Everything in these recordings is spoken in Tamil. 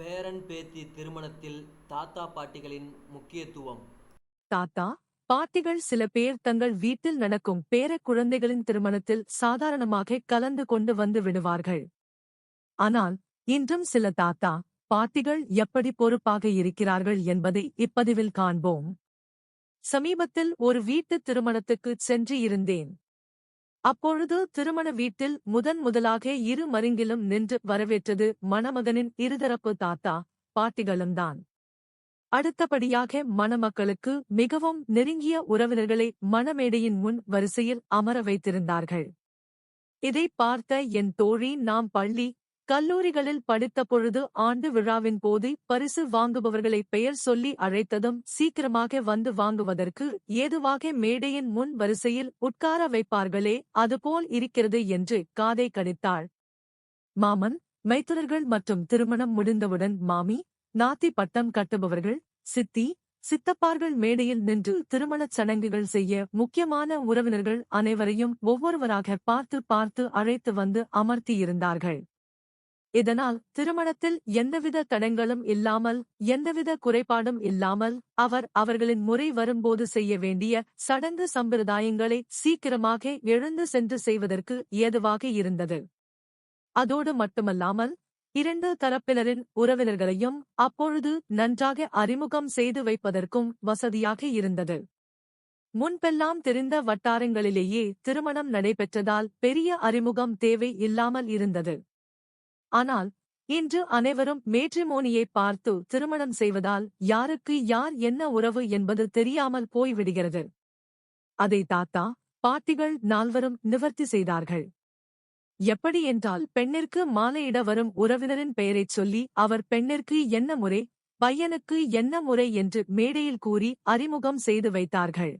பேரன் பேத்தி திருமணத்தில் தாத்தா பாட்டிகளின் முக்கியத்துவம். தாத்தா பாட்டிகள் சில பேர் தங்கள் வீட்டில் நடக்கும் பேர குழந்தைகளின் திருமணத்தில் சாதாரணமாக கலந்து கொண்டு வந்து விடுவார்கள். ஆனால் இன்றும் சில தாத்தா பாட்டிகள் எப்படி பொறுப்பாக இருக்கிறார்கள் என்பதை இப்பதிவில் காண்போம். சமீபத்தில் ஒரு வீட்டு திருமணத்துக்கு சென்று இருந்தேன். அப்பொழுது திருமண வீட்டில் முதன் முதலாக இரு மருங்கிலும் நின்று வரவேற்றது மணமகனின் இருதரப்பு தாத்தா பாட்டிகளும்தான் அடுத்தபடியாக மணமக்களுக்கு மிகவும் நெருங்கிய உறவினர்களை மணமேடையின் முன் வரிசையில் அமர வைத்திருந்தார்கள். இதை பார்த்த என் தோழி நாம் பள்ளி கல்லூரிகளில் படித்த பொழுது ஆண்டு விழாவின் போது பரிசு வாங்குபவர்களை பெயர் சொல்லி அழைத்ததும் சீக்கிரமாக வந்து வாங்குவதற்கு ஏதுவாக மேடையின் முன் வரிசையில் உட்கார வைப்பார்களே அதுபோல் இருக்கிறது என்று காதை கடித்தாள். மாமன் மைத்துனர்கள் மற்றும் திருமணம் முடிந்தவுடன் மாமி நாத்தி பட்டம் கட்டுபவர்கள் சித்தி சித்தப்பார்கள் மேடையில் நின்று திருமணச் சடங்குகள் செய்ய முக்கியமான உறவினர்கள் அனைவரையும் ஒவ்வொருவராக பார்த்து பார்த்து அழைத்து வந்து அமர்த்தியிருந்தார்கள். இதனால் திருமணத்தில் எந்தவித தடங்களும் இல்லாமல் எந்தவித குறைபாடும் இல்லாமல் அவர் அவர்களின் முறை வரும்போது செய்ய வேண்டிய சடங்கு சம்பிரதாயங்களை சீக்கிரமாக எழுந்து சென்று செய்வதற்கு ஏதுவாக இருந்தது. அதோடு மட்டுமல்லாமல் இரண்டு தரப்பினரின் உறவினர்களையும் அப்பொழுது நன்றாக அறிமுகம் செய்து வைப்பதற்கும் வசதியாக இருந்தது. முன்பெல்லாம் தெரிந்த வட்டாரங்களிலேயே திருமணம் நடைபெற்றதால் பெரிய அறிமுகம் தேவை இல்லாமல் இருந்தது. ஆனால் இன்று அனைவரும் மேட்ரிமோனியை பார்த்து திருமணம் செய்வதால் யாருக்கு யார் என்ன உறவு என்பது தெரியாமல் போய்விடுகிறது. அதை தாத்தா பாட்டிகள் நால்வரும் நிவர்த்தி செய்தார்கள். எப்படி என்றால் பெண்ணிற்கு மாலையிட வரும் உறவினரின் பெயரைச் சொல்லி அவர் பெண்ணிற்கு என்ன முறை பையனுக்கு என்ன முறை என்று மேடையில் கூறி அறிமுகம் செய்து வைத்தார்கள்.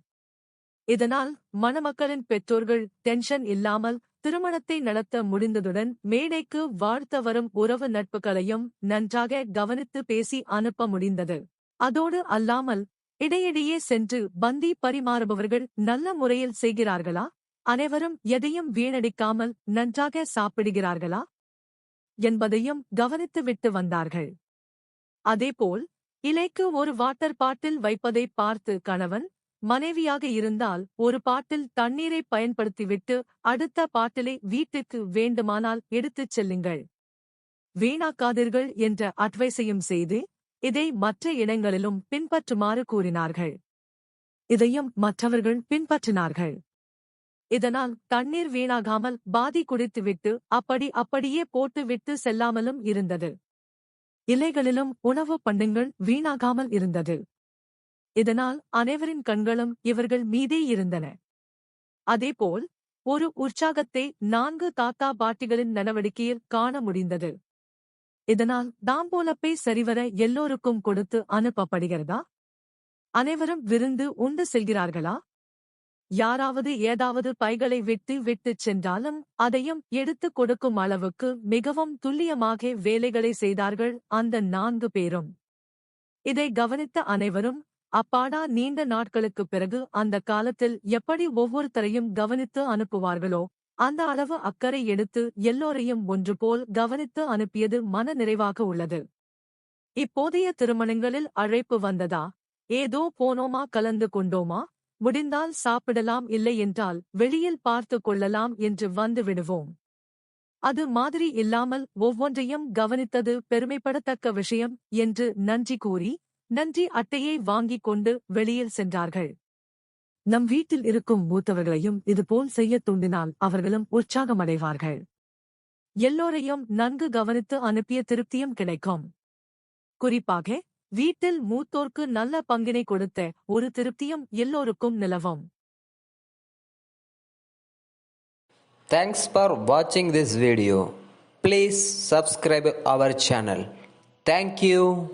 இதனால் மணமக்களின் பெற்றோர்கள் டென்ஷன் இல்லாமல் திருமணத்தை நடத்த முடிந்ததுடன் மேடைக்கு வாழ்த்த வரும் உறவு நட்புகளையும் நன்றாக கவனித்து பேசி அனுப்ப முடிந்தது. அதோடு அல்லாமல் இடையிடையே சென்று பந்தி பரிமாறுபவர்கள் நல்ல முறையில் செய்கிறார்களா? அனைவரும் எதையும் வீணடிக்காமல் நன்றாக சாப்பிடுகிறார்களா? என்பதையும் கவனித்துவிட்டு வந்தார்கள். அதேபோல் இலைக்கு ஒரு வாட்டர் பாட்டில் வைப்பதை பார்த்து கணவன் மனைவியாக இருந்தால் ஒரு பாட்டில் தண்ணீரை பயன்படுத்திவிட்டு அடுத்த பாட்டிலை வீட்டுக்கு வேண்டுமானால் எடுத்துச் செல்லுங்கள். வீணாக்காதீர்கள் என்ற அட்வைஸையும் செய்து இதை மற்ற இடங்களிலும் பின்பற்றுமாறு கூறினார்கள். இதையும் மற்றவர்கள் பின்பற்றினார்கள். இதனால் தண்ணீர் வீணாகாமல் பாதி குடித்துவிட்டு அப்படி அப்படியே போட்டுவிட்டு செல்லாமலும் இருந்தது. இலைகளிலும் உணவு பண்டங்கள் வீணாகாமல் இருந்தது. இதனால் அனைவரின் கண்களும் இவர்கள் மீதே இருந்தன. அதேபோல் ஒரு உற்சாகத்தை நான்கு தாத்தா பாட்டிகளின் நடவடிக்கையில் காண முடிந்தது. இதனால் தாம்போலப்பை சரிவர எல்லோருக்கும் கொடுத்து அனுப்பப்படுகிறதா? அனைவரும் விருந்து உண்டு செல்கிறார்களா யாராவது ஏதாவது பைகளை விட்டு விட்டுச் சென்றாலும் அதையும் எடுத்துக் கொடுக்கும் அளவுக்கு மிகவும் துல்லியமாக வேலைகளை செய்தார்கள் அந்த நான்கு பேரும். இதை கவனித்த அனைவரும் அப்பாடா நீண்ட நாட்களுக்குப் பிறகு அந்த காலத்தில் எப்படி ஒவ்வொருத்தரையும் கவனித்து அனுப்புவார்களோ அந்த அளவு அக்கறை எடுத்து எல்லோரையும் ஒன்று போல் கவனித்து அனுப்பியது மன நிறைவாக உள்ளது. இப்போதைய திருமணங்களில் அழைப்பு வந்ததா? ஏதோ போனோமா கலந்து கொண்டோமா? முடிந்தால் சாப்பிடலாம் இல்லை என்றால் வெளியில் பார்த்து கொள்ளலாம் என்று வந்து விடுவோம். அது மாதிரி இல்லாமல் ஒவ்வொன்றையும் கவனித்தது பெருமைப்படத்தக்க விஷயம் என்று நன்றி கூறி நன்றி அட்டையை வாங்கிக் கொண்டு வெளியில் சென்றார்கள். நம் வீட்டில் இருக்கும் மூத்தவர்களையும் இதுபோல் செய்யத் தூண்டினால் அவர்களும் உற்சாகமடைவார்கள். எல்லோரையும் நன்கு கவனித்து அனுப்பிய திருப்தியும் கிடைக்கும். குறிப்பாக வீட்டில் மூத்தோர்க்கு நல்ல பங்கினை கொடுத்த ஒரு திருப்தியும் எல்லோருக்கும் நிலவும். தேங்க்ஸ் ஃபார் வாட்சிங் this video please subscribe our channel thank you.